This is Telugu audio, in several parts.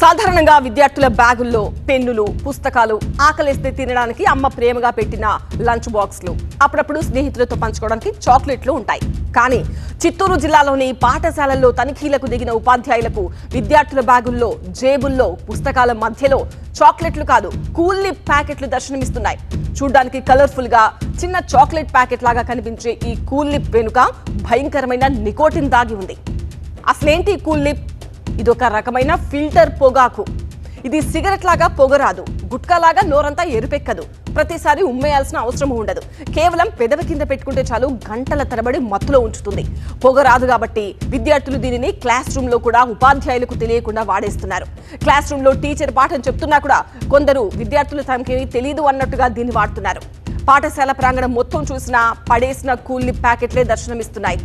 సాధారణంగా విద్యార్థుల బ్యాగుల్లో పెన్నులు పుస్తకాలు ఆకలిస్తే తినడానికి అమ్మ ప్రేమగా పెట్టిన లంచ్ బాక్స్లు. అప్పుడప్పుడు స్నేహితులతో పంచుకోవడానికి చాక్లెట్లు ఉంటాయి. కానీ చిత్తూరు జిల్లాలోని పాఠశాలల్లో తనిఖీలకు దిగిన ఉపాధ్యాయులకు విద్యార్థుల బ్యాగుల్లో జేబుల్లో పుస్తకాల మధ్యలో చాక్లెట్లు కాదు కూల్లీ ప్యాకెట్లు దర్శనమిస్తున్నాయి. చూడ్డానికి కలర్ఫుల్గా చిన్న చాక్లెట్ ప్యాకెట్ లాగా కనిపించే ఈ కూల్లిప్ వెనుక భయంకరమైన నికోటిన్ దాగి ఉంది. అసలేంటి కూల్లిప్ ఇదొక రకమైన ఫిల్టర్ పొగాకు. ఇది సిగరెట్ లాగా పొగరాదు. గుట్కా లాగా నోరంతా ఎరుపెక్కదు. ప్రతిసారి ఉమ్మేయాల్సిన అవసరం ఉండదు. కేవలం పెదవి కింద పెట్టుకుంటే చాలు గంటల తరబడి మత్తులో ఉంచుతుంది. పొగ రాదు కాబట్టి విద్యార్థులు దీనిని క్లాస్ రూమ్లో కూడా ఉపాధ్యాయులకు తెలియకుండా వాడేస్తున్నారు. క్లాస్ రూమ్లో టీచర్ పాఠం చెప్తున్నా కూడా కొందరు విద్యార్థులు తమకి తెలియదు అన్నట్టుగా దీన్ని వాడుతున్నారు. పాఠశాల ప్రాంగణం మొత్తం చూసినా పడేసిన కూల్ని ప్యాకెట్లే దర్శనమిస్తున్నాయి.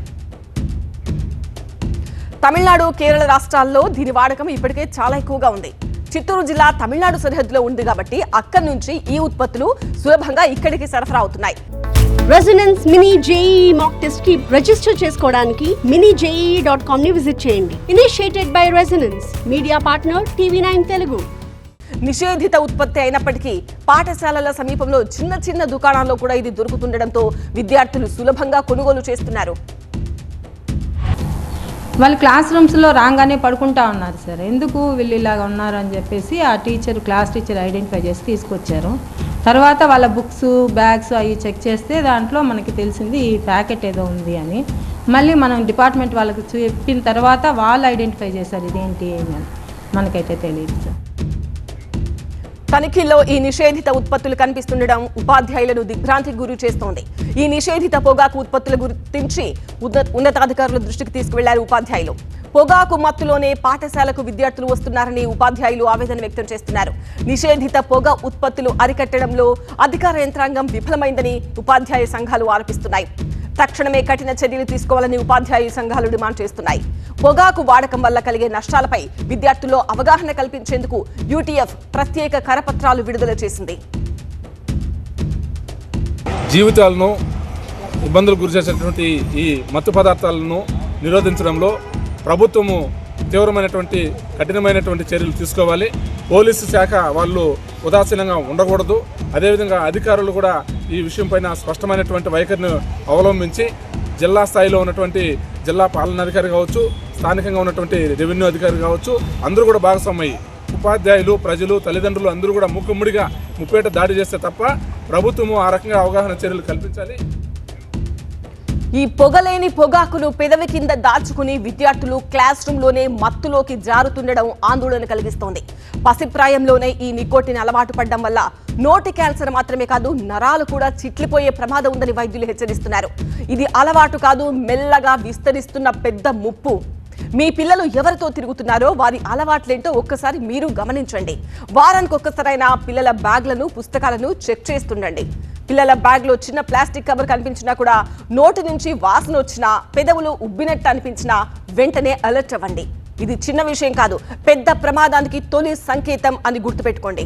తమిళనాడు కేరళ రాష్ట్రాల్లో దీని వాడకం ఇప్పటికే చాలా ఎక్కువగా ఉంది. చిత్తూరు జిల్లా తమిళనాడు సరిహద్దులో ఉంది కాబట్టి అక్కడి నుంచి ఈ ఉత్పత్తులు సులభంగా ఇక్కడికి సరఫరా అవుతున్నాయి. రెసిడెన్స్ మినీ జేఈ మాక్ టెస్ట్కి రిజిస్టర్ చేసుకోవడానికి మినీ జేఈ డాట్ కామ్ని విజిట్ చేయండి. Initiated by residence media partner TV nine Telugu నిషేధిత ఉత్పత్తి అయినప్పటికీ పాఠశాలల సమీపంలో చిన్న చిన్న దుకాణాల్లో కూడా ఇది దొరుకుతుండటంతో విద్యార్థులు సులభంగా కొనుగోలు చేస్తున్నారు. వాళ్ళు క్లాస్ రూమ్స్లో రాగానే పడుకుంటా ఉన్నారు సార్. ఎందుకు వీళ్ళు ఇలాగ ఉన్నారు అని చెప్పేసి ఆ టీచర్ క్లాస్ టీచర్ ఐడెంటిఫై చేసి తీసుకొచ్చారు. తర్వాత వాళ్ళ బుక్స్ బ్యాగ్స్ అవి చెక్ చేస్తే దాంట్లో మనకి తెలిసింది ఈ ప్యాకెట్ ఏదో ఉంది అని. మళ్ళీ మనం డిపార్ట్మెంట్ వాళ్ళకి చెప్పిన తర్వాత వాళ్ళు ఐడెంటిఫై చేశారు ఇదేంటి అని మనకైతే తెలియదు సార్. తనిఖీల్లో ఈ నిషేధిత ఉత్పత్తులు కనిపిస్తుండడం ఉపాధ్యాయులను దిగ్భ్రాంతికి గురి చేస్తోంది. ఈ నిషేధిత పొగాకు ఉత్పత్తుల గుర్తించి ఉన్న- ఉన్నతాధికారుల దృష్టికి తీసుకువెళ్ళారు ఉపాధ్యాయులు. పొగాకు మత్తులోనే పాఠశాలకు విద్యార్థులు వస్తున్నారని ఉపాధ్యాయులు ఆవేదన వ్యక్తం చేస్తున్నారు. నిషేధిత పొగ ఉత్పత్తులు అరికట్టడంలో అధికార యంత్రాంగం విఫలమైందని ఉపాధ్యాయ సంఘాలు ఆరోపిస్తున్నాయి. తక్షణమే కఠిన చర్యలు తీసుకోవాలని ఉపాధ్యాయ సంఘాలు డిమాండ్ చేస్తున్నాయి. పొగాకు వాడకం వల్ల కలిగే నష్టాలపై విద్యార్థుల్లో అవగాహన కల్పించేందుకు యూటీఎఫ్ ప్రత్యేక కరపత్రాలు విడుదల చేసింది. జీవితాలను ఇబ్బందులు గురిచేసినటువంటి ఈ మత్తు పదార్థాలను నిరోధించడంలో ప్రభుత్వము తీవ్రమైనటువంటి కఠినమైనటువంటి చర్యలు తీసుకోవాలి. పోలీసు శాఖ వాళ్ళు ఉదాసీనంగా ఉండకూడదు. అదేవిధంగా అధికారులు కూడా ఈ విషయం పైన స్పష్టమైనటువంటి వైఖరిని అవలంబించి జిల్లా స్థాయిలో ఉన్నటువంటి జిల్లా పాలనాధికారి కావచ్చు స్థానికంగా ఉన్నటువంటి రెవెన్యూ అధికారి కావచ్చు అందరూ కూడా భాగస్వామయ్యి ఉపాధ్యాయులు ప్రజలు తల్లిదండ్రులు అందరూ కూడా ముక్కుముడిగా ముప్పేట దాడి చేస్తే తప్ప ప్రభుత్వము ఆ రకంగా అవగాహన చర్యలు కల్పించాలి. ఈ పొగలేని పొగాకులు పెదవి కింద దాచుకుని విద్యార్థులు క్లాస్ రూమ్లోనే మత్తులోకి జారుతుండడం ఆందోళన కలిగిస్తోంది. పసిప్రాయంలోనే ఈ నికోటిని అలవాటు పడడం వల్ల నోటి క్యాన్సర్ మాత్రమే కాదు నరాలు కూడా చిట్లిపోయే ప్రమాదం ఉందని వైద్యులు హెచ్చరిస్తున్నారు. ఇది అలవాటు కాదు మెల్లగా విస్తరిస్తున్న పెద్ద ముప్పు. మీ పిల్లలు ఎవరితో తిరుగుతున్నారో వారి అలవాట్లేంటో ఒక్కసారి మీరు గమనించండి. వారానికి ఒక్కసారైనా పిల్లల బ్యాగ్లను పుస్తకాలను చెక్ చేస్తుండండి. పిల్లల బ్యాగ్లో చిన్న ప్లాస్టిక్ కవర్ కనిపించినా కూడా నోటి నుంచి వాసన వచ్చినా పెదవులు ఉబ్బినట్టు అనిపించినా వెంటనే అలర్ట్ అవ్వండి. ఇది చిన్న విషయం కాదు పెద్ద ప్రమాదానికి తొలి సంకేతం అని గుర్తుపెట్టుకోండి.